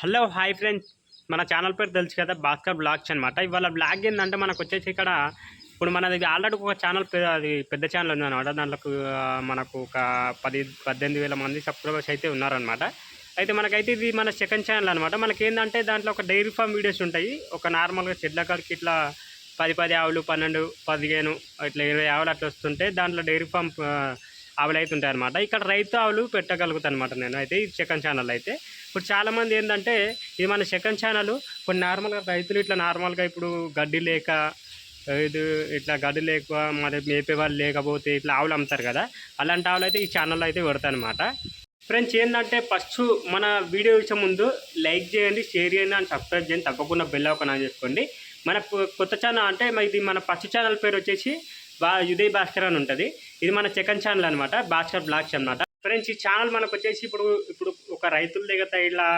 Hello hi friends. మన channel పేరు తెలుసు కదా భాస్కర్ బ్లాగ్స్ అనమాట ఇవాళ బ్లాగ్ ఏంటంటే మనకు వచ్చేసి ఇక్కడ ఇప్పుడు మనది ఆల్రెడీ ఒక ఛానల్ అది పెద్ద ఛానల్ ఉంది అనమాట దాంట్లో మనకు ఒక పది పద్దెనిమిది వేల మంది సబ్స్క్రైబర్స్ అయితే ఉన్నారనమాట అయితే మనకైతే ఇది మన సెకండ్ ఛానల్ అనమాట మనకేంటంటే దాంట్లో ఒక డైరీ ఫామ్ వీడియోస్ ఉంటాయి. ఒక నార్మల్గా చెట్ల కాడికి ఇట్లా పది పది ఆవులు పన్నెండు పదిహేను ఇట్లా ఇరవై ఆవులు అట్లా వస్తుంటే దాంట్లో డైరీ ఫామ్ ఆవులు అయితే ఉంటాయి అనమాట ఇక్కడ రైతు ఆవులు పెట్టగలుగుతాను అనమాట నేను. అయితే ఈ సెకండ్ ఛానల్ అయితే. ఇప్పుడు చాలామంది ఏంటంటే ఇది మన సెకండ్ ఛానల్ ఇప్పుడు నార్మల్గా రైతులు ఇట్లా నార్మల్గా ఇప్పుడు గడ్డి లేక ఇది ఇట్లా గడ్డి లేక మరి మేపే వాళ్ళు లేకపోతే ఇట్లా ఆవులు అమ్ముతారు కదా అలాంటి ఆవులు అయితే ఈ ఛానల్లో అయితే పెడతానమాట అనమాట ఫ్రెండ్స్ ఏంటంటే ఫస్ట్ మన వీడియో ఇచ్చే ముందు లైక్ చేయండి షేర్ చేయండి అని సబ్స్క్రైబ్ చేయండి. తప్పకుండా బెల్ ఒక ఆన్ చేసుకోండి. మన కొత్త ఛానల్ అంటే ఇది మన ఫస్ట్ ఛానల్ పేరు వచ్చేసి బా ఉదయ్ భాస్కర్ అని ఉంటుంది. ఇది మన సెకండ్ ఛానల్ అనమాట భాస్కర్ బ్లాగ్స్ అనమాట ఫ్రెండ్స్ ఈ ఛానల్ మనకు వచ్చేసి ఇప్పుడు ఇప్పుడు ఒక రైతుల దగ్గర ఇలా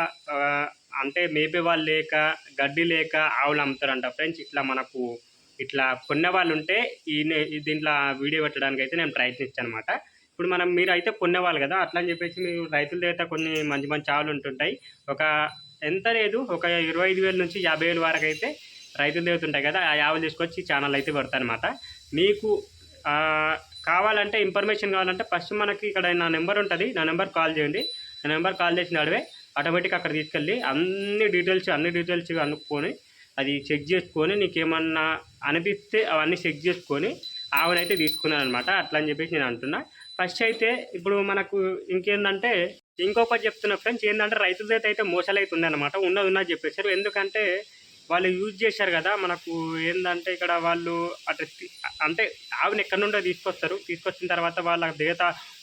అంటే మేపే వాళ్ళు లేక గడ్డి లేక ఆవులు అమ్ముతారంట ఫ్రెండ్స్. ఇట్లా మనకు ఇట్లా కొన్న వాళ్ళు ఉంటే ఈ నే- ఈ దీంట్లో వీడియో పెట్టడానికి అయితే నేను ప్రయత్నిస్తాను అనమాట ఇప్పుడు మనం మీరు అయితే కొనేవాళ్ళు కదా అట్లా అని చెప్పేసి మీరు రైతుల దగ్గర కొన్ని మంచి మంచి ఆవులు ఉంటుంటాయి. ఒక ఎంత లేదు ఒక ఇరవై ఐదు వేల నుంచి యాభై వేల వరకు అయితే రైతుల దగ్గర ఉంటాయి కదా ఆ ఆవులు తీసుకొచ్చి ఛానల్ అయితే పెడతాను అనమాట మీకు కావాలంటే ఇన్ఫర్మేషన్ కావాలంటే ఫస్ట్ మనకి ఇక్కడ నా నెంబర్ ఉంటుంది నా నెంబర్ కాల్ చేయండి. నా నెంబర్ కాల్ చేసిన అడవే ఆటోమేటిక్ అక్కడ తీసుకెళ్ళి అన్ని డీటెయిల్స్ అన్ని డీటెయిల్స్ కనుక్కొని అది చెక్ చేసుకొని నీకేమన్నా అనిపిస్తే అవన్నీ చెక్ చేసుకొని ఆవునైతే తీసుకున్నాను అనమాట అట్లా అని చెప్పేసి నేను అంటున్నా. ఫస్ట్ అయితే ఇప్పుడు మనకు ఇంకేందంటే ఇంకొకటి చెప్తున్నా ఫ్రెండ్స్ ఏంటంటే రైతుల అయితే మోసాలు అయితే ఉన్నది ఉన్నది చెప్పేశారు. ఎందుకంటే వాళ్ళు యూజ్ చేశారు కదా మనకు ఏంటంటే ఇక్కడ వాళ్ళు అటు అంటే ఆవుని ఎక్కడి నుండో తీసుకొస్తారు. తీసుకొచ్చిన తర్వాత వాళ్ళ దిగత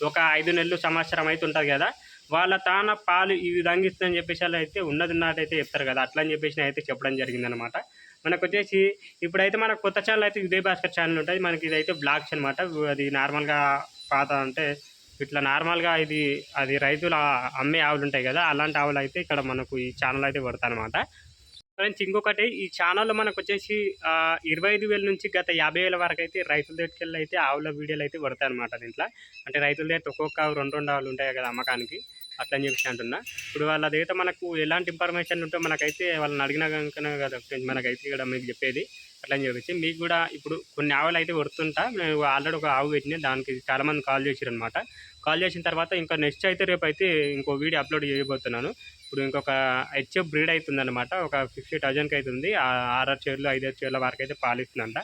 ఒక ఐదు నెలలు సంవత్సరం అయితే ఉంటుంది కదా వాళ్ళ తాన పాలు ఈ విధంగా ఇస్తుందని చెప్పేసి అలా అయితే ఉన్నది నాటైతే అయితే చెప్తారు కదా. అట్లా అని చెప్పేసి అయితే చెప్పడం జరిగిందనమాట మనకు వచ్చేసి ఇప్పుడైతే మన కొత్త ఛానల్ అయితే ఉదయ్ భాస్కర్ ఛానల్ ఉంటుంది. మనకి ఇదైతే బ్లాగ్స్ అనమాట అది నార్మల్గా పాత అంటే ఇట్లా నార్మల్గా ఇది అది రైతుల అమ్మే ఆవులు ఉంటాయి కదా. అలాంటి ఆవులు అయితే ఇక్కడ మనకు ఈ ఛానల్ అయితే పడతాయి అనమాట ఫ్రెండ్స్ ఇంకొకటి ఈ ఛానల్లో మనకు వచ్చేసి ఇరవై ఐదు వేల నుంచి గత యాభై వేల వరకు అయితే రైతుల దగ్గరికి వెళ్ళి అయితే ఆవుల వీడియోలు అయితే పడతాయి అనమాట దీంట్లో. అంటే రైతుల దగ్గర ఒక్కొక్క ఆవు రెండు రెండు ఆవులు ఉంటాయి కదా అమ్మకానికి. అట్లని అని చెప్పేసి అంటున్నా. ఇప్పుడు వాళ్ళ దగ్గర మనకు ఎలాంటి ఇన్ఫర్మేషన్ ఉంటే మనకైతే వాళ్ళని అడిగిన కనుక కదా ఫ్రెండ్స్ మనకైతే ఇక్కడ మీకు చెప్పేది. అట్లా అని చెప్పేసి మీకు కూడా ఇప్పుడు కొన్ని ఆవులు అయితే వర్తుంటా నేను ఆల్రెడీ ఒక ఆవు పెట్టిన దానికి చాలామంది కాల్ చేసారు అనమాట కాల్ చేసిన తర్వాత ఇంకా నెక్స్ట్ అయితే రేపు అయితే ఇంకో వీడియో అప్లోడ్ చేయబోతున్నాను. ఇప్పుడు ఇంకొక హెచ్ఎఫ్ బ్రీడ్ అవుతుంది అనమాట ఒక ఫిఫ్టీ థౌజండ్కి అవుతుంది ఆ ఆరు చీరలు ఐదు చీరల వరకు అయితే పాలిస్తుందంట.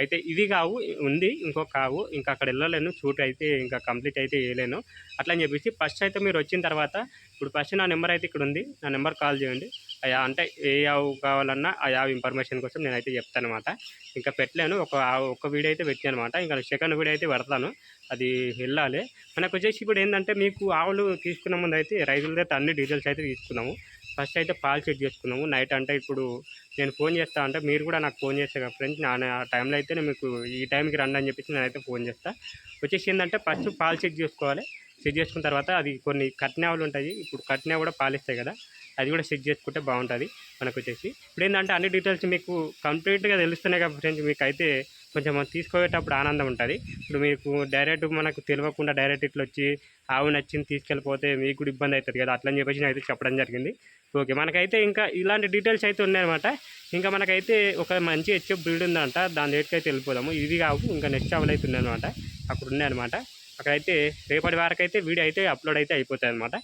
అయితే ఇది కావు ఉంది ఇంకొక కావు ఇంకా అక్కడ వెళ్ళలేను. షూట్ అయితే ఇంకా కంప్లీట్ అయితే చేయలేను. అట్లా అని చెప్పేసి ఫస్ట్ అయితే మీరు వచ్చిన తర్వాత ఇప్పుడు ఫస్ట్ నా నెంబర్ అయితే ఇక్కడ ఉంది. నా నెంబర్ కాల్ చేయండి. అంటే ఏ ఆవు కావాలన్నా ఆ ఆవు ఇన్ఫర్మేషన్ కోసం నేనైతే చెప్తాను అనమాట ఇంకా పెట్టలేను. ఒక ఆవు- ఒక వీడియో అయితే పెట్టాను అనమాట ఇంకా సెకండ్ వీడియో అయితే పెడతాను. అది వెళ్ళాలి. మనకు వచ్చేసి ఇప్పుడు ఏంటంటే మీకు ఆవులు తీసుకున్న ముందు అయితే రైతుల దగ్గర అన్ని డీటెయిల్స్ అయితే తీసుకున్నాము. ఫస్ట్ అయితే పాలు చెక్ చేసుకున్నాము. నైట్ అంటే ఇప్పుడు నేను ఫోన్ చేస్తా అంటే మీరు కూడా నాకు ఫోన్ చేస్తే ఫ్రెండ్స్ నా ఆ టైంలో అయితే నేను మీకు ఈ టైంకి రండి అని చెప్పేసి నేనైతే ఫోన్ చేస్తాను వచ్చేసి ఏంటంటే ఫస్ట్ పాలు చెక్ చేసుకోవాలి. సెట్ చేసుకున్న తర్వాత అది కొన్ని కట్నావులు ఉంటాయి. ఇప్పుడు కట్నా కూడా పాలిస్తాయి కదా అది కూడా సెట్ చేసుకుంటే బాగుంటుంది మనకు వచ్చేసి. ఇప్పుడు ఏంటంటే అన్ని డీటెయిల్స్ మీకు కంప్లీట్గా తెలుస్తున్నాయి కాబట్టి ఫ్రెండ్స్ మీకు అయితే కొంచెం తీసుకుపోయేటప్పుడు ఆనందం ఉంటుంది. ఇప్పుడు మీకు డైరెక్ట్ మనకు తెలియకుండా డైరెక్ట్ ఇట్లా వచ్చి ఆవు నచ్చింది తీసుకెళ్ళిపోతే మీకు కూడా ఇబ్బంది అవుతుంది కదా అట్లని చెప్పేసి అయితే చెప్పడం జరిగింది. ఓకే మనకైతే ఇంకా ఇలాంటి డీటెయిల్స్ అయితే ఉన్నాయన్నమాట. ఇంకా మనకైతే ఒక మంచి హెచ్ఎఫ్ బ్రీడ్ ఉందంట దాని రేట్కి అయితే వెళ్ళిపోదాము. ఇది కావు ఇంకా నెక్స్ట్ ఆవులు అయితే ఉన్నాయన్నమాట. అక్కడ ఉన్నాయన్నమాట. అక్కడైతే రేపటి వరకు అయితే వీడియో అయితే అప్లోడ్ అయితే అయిపోతాయి అనమాట